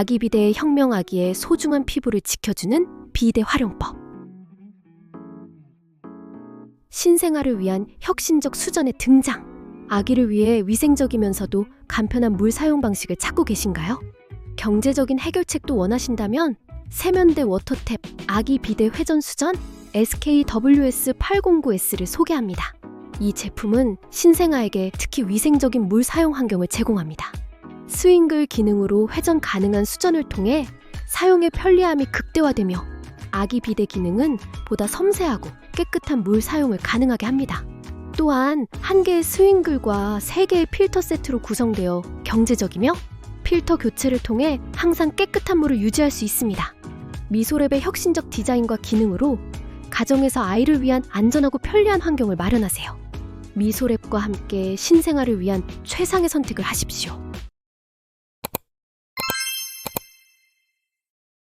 아기 비데의 혁명 아기의 소중한 피부를 지켜주는 비데 활용법. 신생아를 위한 혁신적 수전의 등장. 아기를 위해 위생적이면서도 간편한 물 사용 방식을 찾고 계신가요? 경제적인 해결책도 원하신다면 세면대 워터탭 아기 비데 회전 수전 SKWS809S를 소개합니다. 이 제품은 신생아에게 특히 위생적인 물 사용 환경을 제공합니다. 스윙글 기능으로 회전 가능한 수전을 통해 사용의 편리함이 극대화되며 아기 비데 기능은 보다 섬세하고 깨끗한 물 사용을 가능하게 합니다. 또한 한 개의 스윙글과 세 개의 필터 세트로 구성되어 경제적이며 필터 교체를 통해 항상 깨끗한 물을 유지할 수 있습니다. 미소랩의 혁신적 디자인과 기능으로 가정에서 아이를 위한 안전하고 편리한 환경을 마련하세요. 미소랩과 함께 신생아를 위한 최상의 선택을 하십시오.